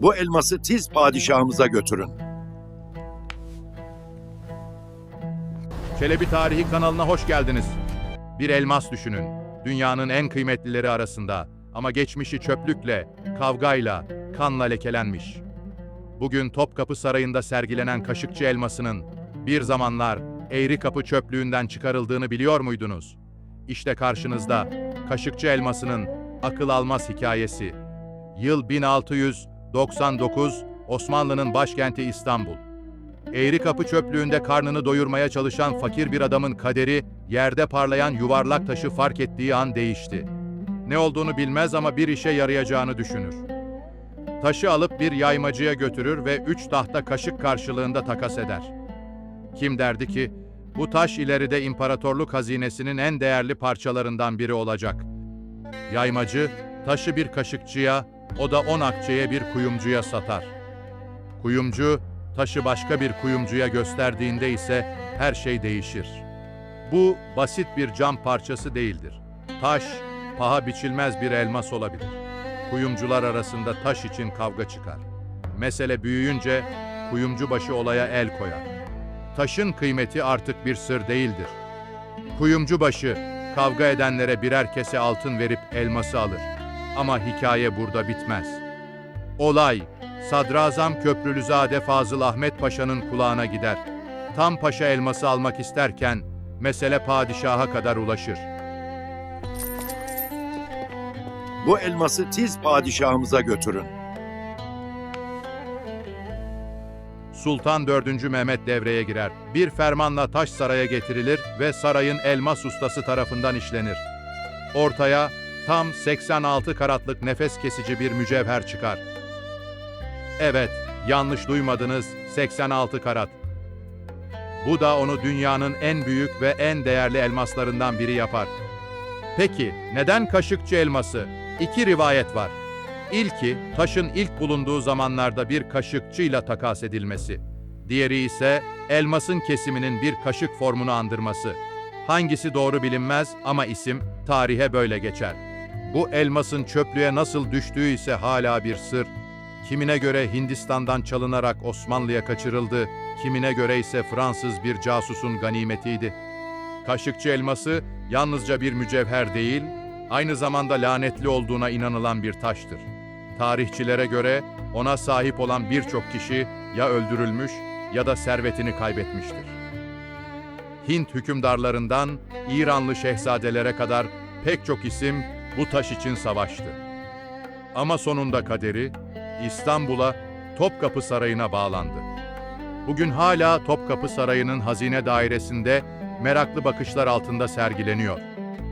Bu elması tiz padişahımıza götürün. Çelebi Tarihi kanalına hoş geldiniz. Bir elmas düşünün. Dünyanın en kıymetlileri arasında ama geçmişi çöplükle, kavgayla, kanla lekelenmiş. Bugün Topkapı Sarayı'nda sergilenen Kaşıkçı elmasının bir zamanlar Eğri Kapı çöplüğünden çıkarıldığını biliyor muydunuz? İşte karşınızda Kaşıkçı elmasının akıl almaz hikayesi. Yıl 1699, Osmanlı'nın başkenti İstanbul. Eğri kapı çöplüğünde karnını doyurmaya çalışan fakir bir adamın kaderi, yerde parlayan yuvarlak taşı fark ettiği an değişti. Ne olduğunu bilmez ama bir işe yarayacağını düşünür. Taşı alıp bir yaymacıya götürür ve üç tahta kaşık karşılığında takas eder. Kim derdi ki, bu taş ileride imparatorluk hazinesinin en değerli parçalarından biri olacak. Yaymacı, taşı bir kaşıkçıya, o da on akçeye bir kuyumcuya satar. Kuyumcu, taşı başka bir kuyumcuya gösterdiğinde ise her şey değişir. Bu basit bir cam parçası değildir. Taş, paha biçilmez bir elmas olabilir. Kuyumcular arasında taş için kavga çıkar. Mesele büyüyünce kuyumcu başı olaya el koyar. Taşın kıymeti artık bir sır değildir. Kuyumcu başı kavga edenlere birer kese altın verip elması alır. Ama hikaye burada bitmez. Olay Sadrazam Köprülüzade Fazıl Ahmet Paşa'nın kulağına gider. Tam paşa elması almak isterken mesele padişaha kadar ulaşır. Bu elması tiz padişahımıza götürün. Sultan 4. Mehmet devreye girer. Bir fermanla taş saraya getirilir ve sarayın elmas ustası tarafından işlenir. Ortaya tam 86 karatlık nefes kesici bir mücevher çıkar. Evet, yanlış duymadınız, 86 karat. Bu da onu dünyanın en büyük ve en değerli elmaslarından biri yapar. Peki, neden kaşıkçı elması? İki rivayet var. İlki, taşın ilk bulunduğu zamanlarda bir kaşıkçıyla takas edilmesi. Diğeri ise elmasın kesiminin bir kaşık formunu andırması. Hangisi doğru bilinmez ama isim tarihe böyle geçer. Bu elmasın çöplüğe nasıl düştüğü ise hala bir sır. Kimine göre Hindistan'dan çalınarak Osmanlı'ya kaçırıldı, kimine göre ise Fransız bir casusun ganimetiydi. Kaşıkçı elması yalnızca bir mücevher değil, aynı zamanda lanetli olduğuna inanılan bir taştır. Tarihçilere göre ona sahip olan birçok kişi ya öldürülmüş ya da servetini kaybetmiştir. Hint hükümdarlarından İranlı şehzadelere kadar pek çok isim bu taş için savaştı. Ama sonunda kaderi İstanbul'a Topkapı Sarayı'na bağlandı. Bugün hala Topkapı Sarayı'nın hazine dairesinde meraklı bakışlar altında sergileniyor.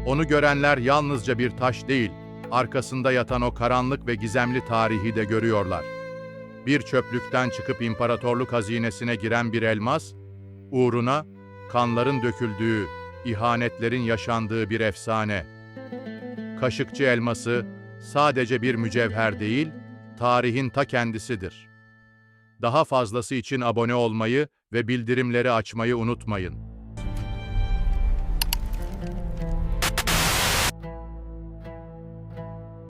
Onu görenler yalnızca bir taş değil, arkasında yatan o karanlık ve gizemli tarihi de görüyorlar. Bir çöplükten çıkıp imparatorluk hazinesine giren bir elmas, uğruna kanların döküldüğü, ihanetlerin yaşandığı bir efsane. Kaşıkçı elması sadece bir mücevher değil, tarihin ta kendisidir. Daha fazlası için abone olmayı ve bildirimleri açmayı unutmayın.